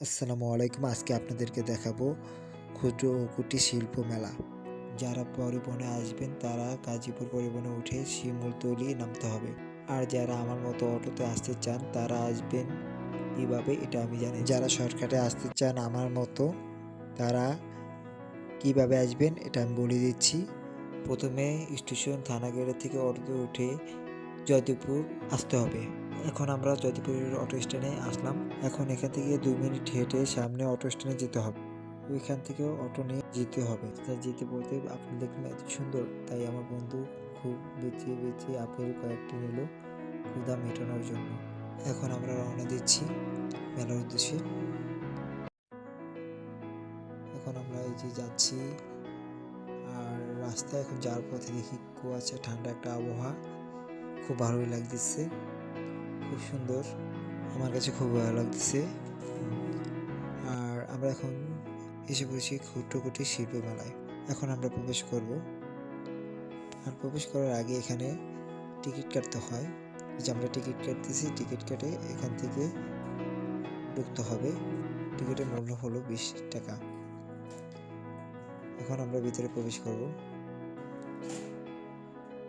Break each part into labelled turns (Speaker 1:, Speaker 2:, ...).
Speaker 1: আসসালামু আলাইকুম। আজকে আপনাদেরকে দেখাবো ক্ষুদ্র ও কুটির শিল্প মেলা। যারা পরিবহনে আসবেন, তারা গাজীপুর পরিবহনে উঠে শিমুলতলি নামতে হবে। আর যারা আমার মতো অটোতে আসতে চান, তারা আসবেন কীভাবে, এটা আমি জানি। যারা শর্টকাটে আসতে চান আমার মতো, তারা কীভাবে আসবেন, এটা আমি বলে দিচ্ছি। প্রথমে স্টেশন থানাগেড়ে থেকে অটোতে উঠে জয়দেবপুর আসতে হবে। এখন আমরা জয়দেবপুরের অটো স্ট্যান্ডে আসলাম। এখন এখান থেকে দুই মিনিট হেঁটে সামনে অটো স্ট্যান্ডে যেতে হবে। ওইখান থেকে অটো নিয়ে যেতে হবে। যেতে বলতে আপনি দেখলাম এত সুন্দর, তাই আমার বন্ধু খুব বেঁচিয়ে বেঁচিয়ে আপেল কয়েকটি নিল ক্ষুদা মেটানোর জন্য। এখন আমরা রওনা দিচ্ছি মেলার উদ্দেশ্যে। এখন আমরা এই যে যাচ্ছি, আর রাস্তায় এখন যাওয়ার পথে দেখি কুয়াশা, ঠান্ডা একটা আবহাওয়া। খুব ভালোই লাগতেছে। খুব সুন্দর। আমার কাছে খুব ভালো লাগতেছে। আর আমরা এখন এসে পড়েছি ক্ষুদ্র কুটির শিল্প মেলায় এখন আমরা প্রবেশ করব। আর প্রবেশ করার আগে এখানে টিকিট কাটতে হয়। যে আমরা টিকিট কাটতেছি, টিকিট কেটে এখান থেকে ঢুকতে হবে। টিকিটের মূল্য হলো বিশ টাকা। এখন আমরা ভিতরে প্রবেশ করব।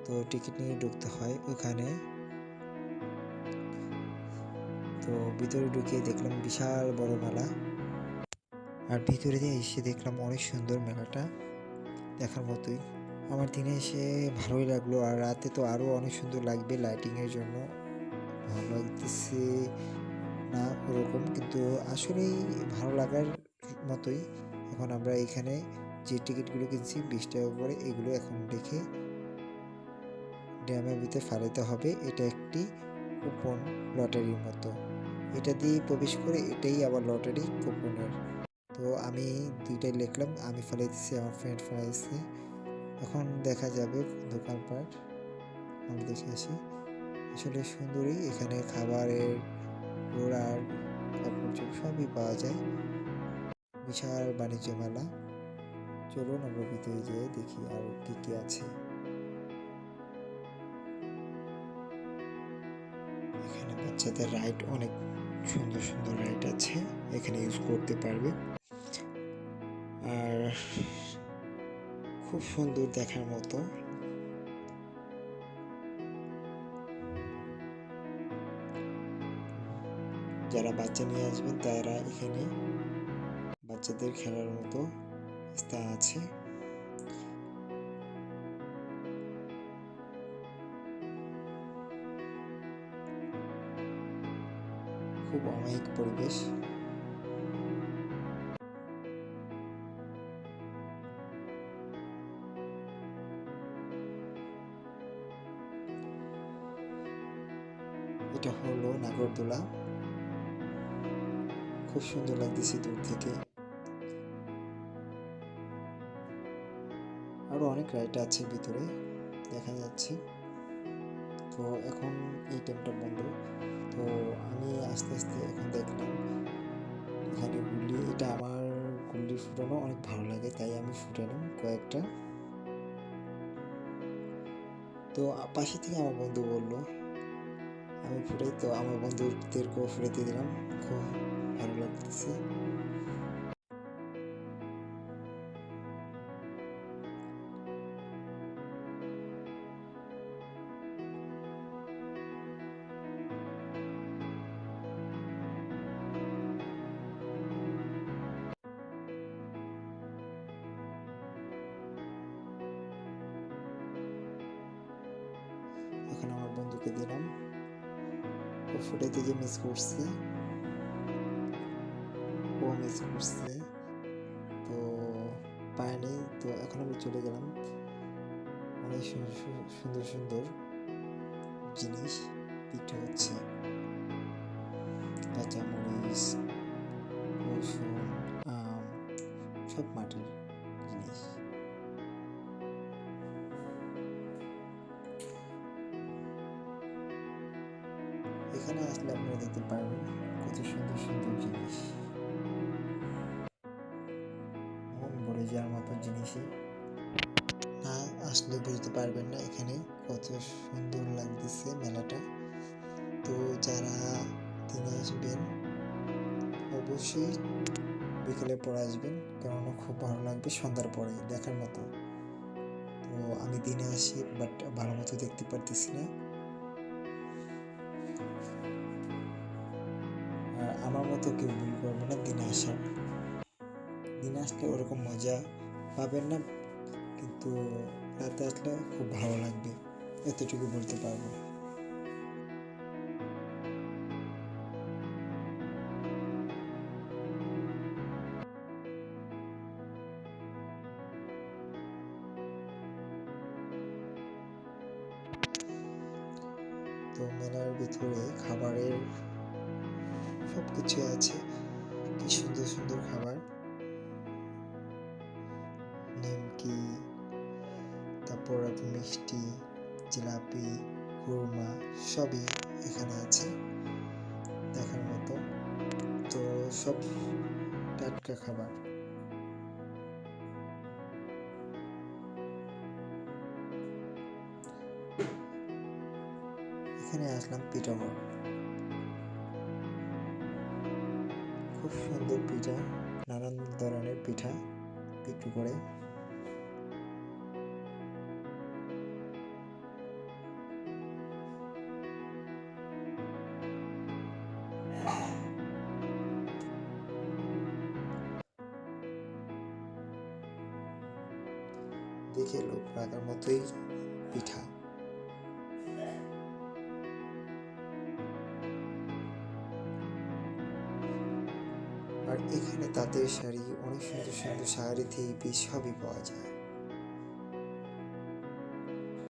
Speaker 1: তো টিকিট নিয়ে ঢুকতে হয়। ওখানে তো ভিতরে ঢুকে দেখলাম বিশাল বড় মেলা। আর ভিতরে দিয়ে এসে দেখলাম অনেক সুন্দর মেলাটা দেখার মতোই। আমার দিনে এসে ভালোই লাগল আর রাতে তো আরও অনেক সুন্দর লাগবে লাইটিংয়ের জন্য। ভালো লাগতেছে না ওরকম, কিন্তু আসলেই ভালো লাগার মতোই। এখন আমরা এখানে যে টিকিটগুলো কিনছি বিশ টাকা করে, এগুলো এখন রেখে ড্যামের ভিতরে ফালাইতে হবে। এটা একটি কুপন লটারির মতো। এটা দিয়ে প্রবেশ করে এটাই আবার লটারি কুপনের তো আমি দুইটাই লিখলাম, আমি ফেলাইতেছি আমার ফ্রেন্ড ফেলাইছে এখন দেখা যাবে দোকানপাট আমরা দেখে আসি। আসলে সুন্দরী, এখানে খাবারের ঘোড়ার কাপড় সবই পাওয়া যায়। বিশাল বাণিজ্য মেলা। চলুন আমরা ভিতরে যেয়ে দেখি আর কী কী আছে। এখানে বাচ্চাদের রাইড অনেক সুন্দর সুন্দর রাইড আছে। এখানে ইউজ করতে পারবে। আর খুব সুন্দর দেখার মতো। যারা বাচ্চা নিয়ে আসবেন, তারা এখানে বাচ্চাদের খেলার মতো স্থান আছে। খুব অমায়িক পরিবেশ। এটা হলো নাগরদোলা। খুব সুন্দর লাগতেছে দূর থেকে। আরও অনেক রাইড আছে ভিতরে, দেখা যাচ্ছে। তো এখন এই টাইমটা বন্ধ। আস্তে আস্তে এখন দেখলাম এখানে গুলি এটা আমার গুলি ফুটানো অনেক ভালো লাগে, তাই আমি ফুটালাম কয়েকটা। তো পাশে থেকে আমার বন্ধু বলল, আমি ফুটাই। তো আমার বন্ধুদেরকেও ফুটাইতে দিলাম, খুব ভালো লাগতেছে। বন্ধুকে দিলাম। ও ফুটাইতে যে মিস করছে, ও মিস করছে। তো পায়নি, তো এখন আমি চলে গেলাম। অনেক সুন্দর সুন্দর সুন্দর জিনিস। বিক্রি হচ্ছে কাঁচামরিচ, রসুন, আম, সব মাটির। এখানে আসলে আপনারা দেখতে পারবেন কত সুন্দর সুন্দর জিনিস। মন ভরে যাওয়ার মতো জিনিসই না আসলে বুঝতে পারবেন না এখানে কত সুন্দর লাগতেছে মেলাটা। তো যারা দিনে আসবেন, অবশ্যই বিকেলের পর আসবেন কেননা খুব ভালো লাগবে সন্ধ্যার পরে দেখার মতো। তো আমি দিনে আসি বাট ভালো মতো দেখতে পারতেছি না। আমার মতো কেউ ভুল করবে না দিনে আসার দিনে আসলে ওরকম মজা পাবেন না, কিন্তু রাতে আসলে খুব ভালো লাগবে, এতটুকু বলতে পারব। তো মেলার ভিতরে খাবারের সব কিছু আছে। কি সুন্দর সুন্দর খাবার। নিমকি, তারপর মিষ্টি, জিলাপি, খুরমা সবই এখানে আছে দেখার মতো। তো সব টাটকা খাবার। এখানে আসলাম পিঠাঘর খুব সুন্দর পিঠা নানান ধরনের পিঠা বিক্রি করে। দেখে লোক রাখার মতোই পিঠা। এখানে তাঁতের শাড়ি অনেক সুন্দর সুন্দর শাড়ি থেকে পিস সবই পাওয়া যায়।